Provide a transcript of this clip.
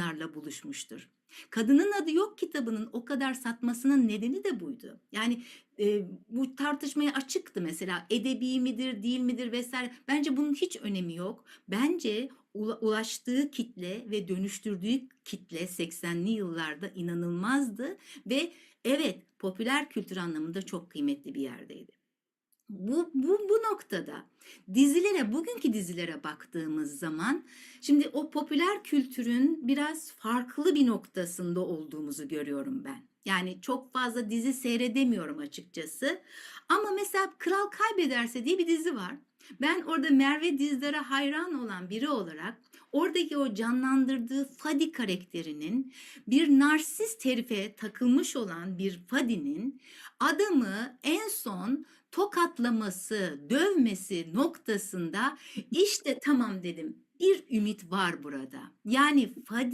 kadınlarla buluşmuştur. Kadının Adı Yok kitabının o kadar satmasının nedeni de buydu. Yani e, bu tartışmaya açıktı mesela edebi midir değil midir vesaire. Bence bunun hiç önemi yok. Bence ula- ulaştığı kitle ve dönüştürdüğü kitle 80'li yıllarda inanılmazdı ve evet popüler kültür anlamında çok kıymetli bir yerdeydi. Bu, bu, bu noktada dizilere, bugünkü dizilere baktığımız zaman şimdi o popüler kültürün biraz farklı bir noktasında olduğumuzu görüyorum ben. Yani çok fazla dizi seyredemiyorum açıkçası. Ama mesela Kral Kaybederse diye bir dizi var. Ben orada Merve Dizdar'a hayran olan biri olarak oradaki o canlandırdığı Fadi karakterinin bir narsist herife takılmış olan bir Fadi'nin adamı en son tokatlaması, dövmesi noktasında işte tamam dedim. Bir ümit var burada. Yani Fadi